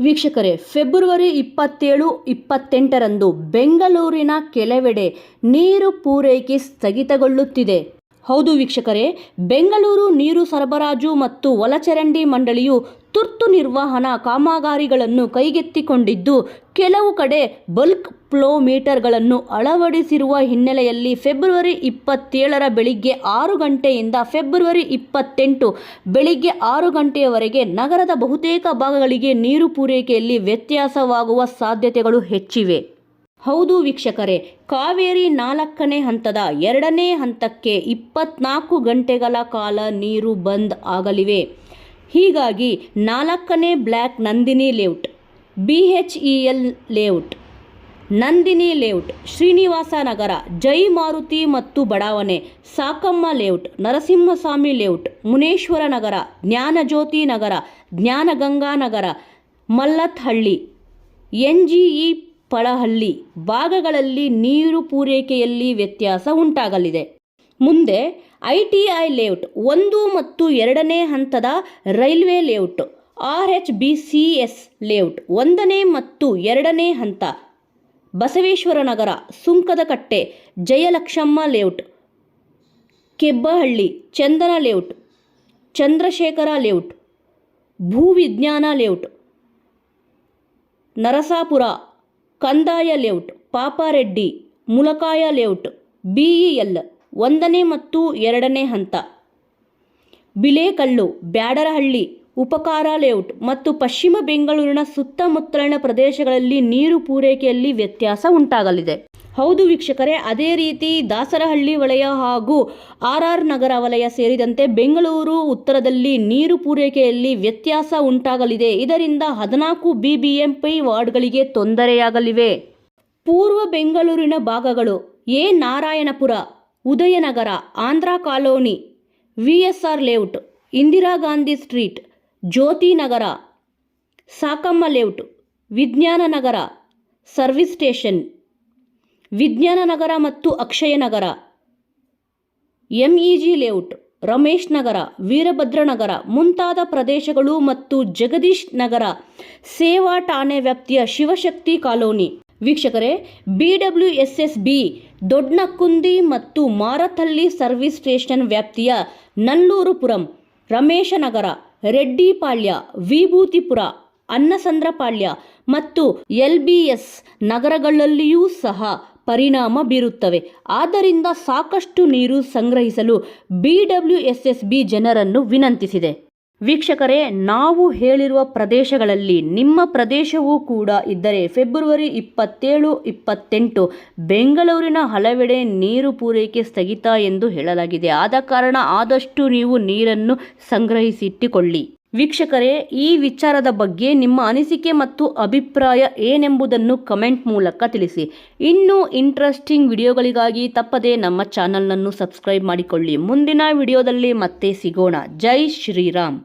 ವೀಕ್ಷಕರೇ ಫೆಬ್ರವರಿ ಇಪ್ಪತ್ತೇಳು ಇಪ್ಪತ್ತೆಂಟರಂದು ಬೆಂಗಳೂರಿನ ಕೆಲವೆಡೆ ನೀರು ಪೂರೈಕೆ ಸ್ಥಗಿತಗೊಳ್ಳುತ್ತಿದೆ. ಹೌದು ವೀಕ್ಷಕರೇ, ಬೆಂಗಳೂರು ನೀರು ಸರಬರಾಜು ಮತ್ತು ಒಳಚರಂಡಿ ಮಂಡಳಿಯು ತುರ್ತು ನಿರ್ವಹಣಾ ಕಾಮಗಾರಿಗಳನ್ನು ಕೈಗೆತ್ತಿಕೊಂಡಿದ್ದು, ಕೆಲವು ಕಡೆ ಬಲ್ಕ್ ಫ್ಲೋ ಮೀಟರ್ಗಳನ್ನು ಅಳವಡಿಸಿರುವ ಹಿನ್ನೆಲೆಯಲ್ಲಿ ಫೆಬ್ರವರಿ ಇಪ್ಪತ್ತೇಳರ ಬೆಳಿಗ್ಗೆ ಆರು ಗಂಟೆಯಿಂದ ಫೆಬ್ರವರಿ ಇಪ್ಪತ್ತೆಂಟು ಬೆಳಿಗ್ಗೆ ಆರು ಗಂಟೆಯವರೆಗೆ ನಗರದ ಬಹುತೇಕ ಭಾಗಗಳಿಗೆ ನೀರು ಪೂರೈಕೆಯಲ್ಲಿ ವ್ಯತ್ಯಾಸವಾಗುವ ಸಾಧ್ಯತೆಗಳು ಹೆಚ್ಚಿವೆ. ಹೌದು ವೀಕ್ಷಕರೇ, ಕಾವೇರಿ ನಾಲ್ಕನೇ ಹಂತದ ಎರಡನೇ ಹಂತಕ್ಕೆ ಇಪ್ಪತ್ನಾಲ್ಕು ಗಂಟೆಗಳ ಕಾಲ ನೀರು ಬಂದ್ ಆಗಲಿವೆ. ಹೀಗಾಗಿ ನಾಲ್ಕನೇ block Nandini layout, B H E L layout, Nandini layout, Srinivasa Nagar, Jai Maruti ಮತ್ತು ಬಡಾವಣೆ, Sakamma layout, Narasimhaswamy layout, Muneshwara Nagar, Jnanajyothi Nagar, Jnanaganga Nagar, Mallathahalli, N G E Palahalli. ಭಾಗಗಳಲ್ಲಿ ನೀರು ಪೂರೈಕೆಯಲ್ಲಿ ವ್ಯತ್ಯಾಸ ಉಂಟಾಗಲಿದೆ. ಮುಂದೆ ಐ ಟಿ ಐ ಲೇಔಟ್ ಒಂದು ಮತ್ತು ಎರಡನೇ ಹಂತದ railway layout, R H B C S layout ಒಂದನೇ ಮತ್ತು ಎರಡನೇ ಹಂತ Basaveshwara Nagar Sunkadakatte, Jayalakshamma layout, Kebbahalli, Chandana layout, Chandrashekhara layout, Bhuvijnana layout, Narasapura Kandaya layout, Papareddy, Mulakaya layout, BEL ಒಂದನೇ ಮತ್ತು ಎರಡನೇ ಹಂತ. ಬಿಳೇಕಲ್ಲು, ಬ್ಯಾಡರಹಳ್ಳಿ, ಉಪಕಾರ ಲೇಔಟ್ ಮತ್ತು ಪಶ್ಚಿಮ ಬೆಂಗಳೂರಿನ ಸುತ್ತಮುತ್ತಲಿನ ಪ್ರದೇಶಗಳಲ್ಲಿ ನೀರು ಪೂರೈಕೆಯಲ್ಲಿ ವ್ಯತ್ಯಾಸ ಉಂಟಾಗಲಿದೆ. ಹೌದು ವೀಕ್ಷಕರೇ, ಅದೇ ರೀತಿ ದಾಸರಹಳ್ಳಿ ವಲಯ ಹಾಗೂ ಆರ್ ಆರ್ ನಗರ ವಲಯ ಸೇರಿದಂತೆ ಬೆಂಗಳೂರು ಉತ್ತರದಲ್ಲಿ ನೀರು ಪೂರೈಕೆಯಲ್ಲಿ ವ್ಯತ್ಯಾಸ ಉಂಟಾಗಲಿದೆ. ಇದರಿಂದ ಹದಿನಾಲ್ಕು ಬಿಬಿಎಂಪಿ ವಾರ್ಡ್ಗಳಿಗೆ ತೊಂದರೆಯಾಗಲಿವೆ. ಪೂರ್ವ ಬೆಂಗಳೂರಿನ ಭಾಗಗಳು, A. Narayanapura, Udayanagar, Andhra colony V S R layout, Indira Gandhi street, Jyothi Nagar, Sakamma layout, Vijnana Nagar, service station Vijnana Nagar ಮತ್ತು ಅಕ್ಷಯ ನಗರ ಎಂಇಜಿ ಲೇಔಟ್, ರಮೇಶ್ ನಗರ ವೀರಭದ್ರ ನಗರ ಮುಂತಾದ ಪ್ರದೇಶಗಳು ಮತ್ತು ಜಗದೀಶ್ ನಗರ ಸೇವಾ ಠಾಣೆ ವ್ಯಾಪ್ತಿಯ ಶಿವಶಕ್ತಿ ಕಾಲೋನಿ. ವೀಕ್ಷಕರೇ B W S S B Doddanakundi ಮತ್ತು Marathahalli service station ವ್ಯಾಪ್ತಿಯ ನಲ್ಲೂರುಪುರಂ, ರಮೇಶನಗರ, ರೆಡ್ಡಿಪಾಳ್ಯ, ವಿಭೂತಿಪುರ, ಅನ್ನಸಂದ್ರಪಾಳ್ಯ ಮತ್ತು ಎಲ್ ಬಿ ಎಸ್ ನಗರಗಳಲ್ಲಿಯೂ ಸಹ ಪರಿಣಾಮ ಬೀರುತ್ತವೆ. ಆದ್ದರಿಂದ ಸಾಕಷ್ಟು ನೀರು ಸಂಗ್ರಹಿಸಲು B W S S B ಜನರನ್ನು ವಿನಂತಿಸಿದೆ. ವೀಕ್ಷಕರೇ, ನಾವು ಹೇಳಿರುವ ಪ್ರದೇಶಗಳಲ್ಲಿ ನಿಮ್ಮ ಪ್ರದೇಶವೂ ಕೂಡ ಇದ್ದರೆ ಫೆಬ್ರವರಿ ಇಪ್ಪತ್ತೇಳು, ಇಪ್ಪತ್ತೆಂಟು ಬೆಂಗಳೂರಿನ ಹಲವೆಡೆ ನೀರು ಪೂರೈಕೆ ಸ್ಥಗಿತ ಎಂದು ಹೇಳಲಾಗಿದೆ. ಆದ ಕಾರಣ ಆದಷ್ಟು ನೀವು ನೀರನ್ನು ಸಂಗ್ರಹಿಸಿಟ್ಟುಕೊಳ್ಳಿ. ವೀಕ್ಷಕರೇ, ಈ ವಿಚಾರದ ಬಗ್ಗೆ ನಿಮ್ಮ ಅನಿಸಿಕೆ ಮತ್ತು ಅಭಿಪ್ರಾಯ ಏನೆಂಬುದನ್ನು ಕಮೆಂಟ್ ಮೂಲಕ ತಿಳಿಸಿ. ಇನ್ನೂ ಇಂಟ್ರೆಸ್ಟಿಂಗ್ ವಿಡಿಯೋಗಳಿಗಾಗಿ ತಪ್ಪದೇ ನಮ್ಮ ಚಾನಲ್ನನ್ನು ಸಬ್ಸ್ಕ್ರೈಬ್ ಮಾಡಿಕೊಳ್ಳಿ. ಮುಂದಿನ ವಿಡಿಯೋದಲ್ಲಿ ಮತ್ತೆ ಸಿಗೋಣ. ಜೈ ಶ್ರೀರಾಮ್.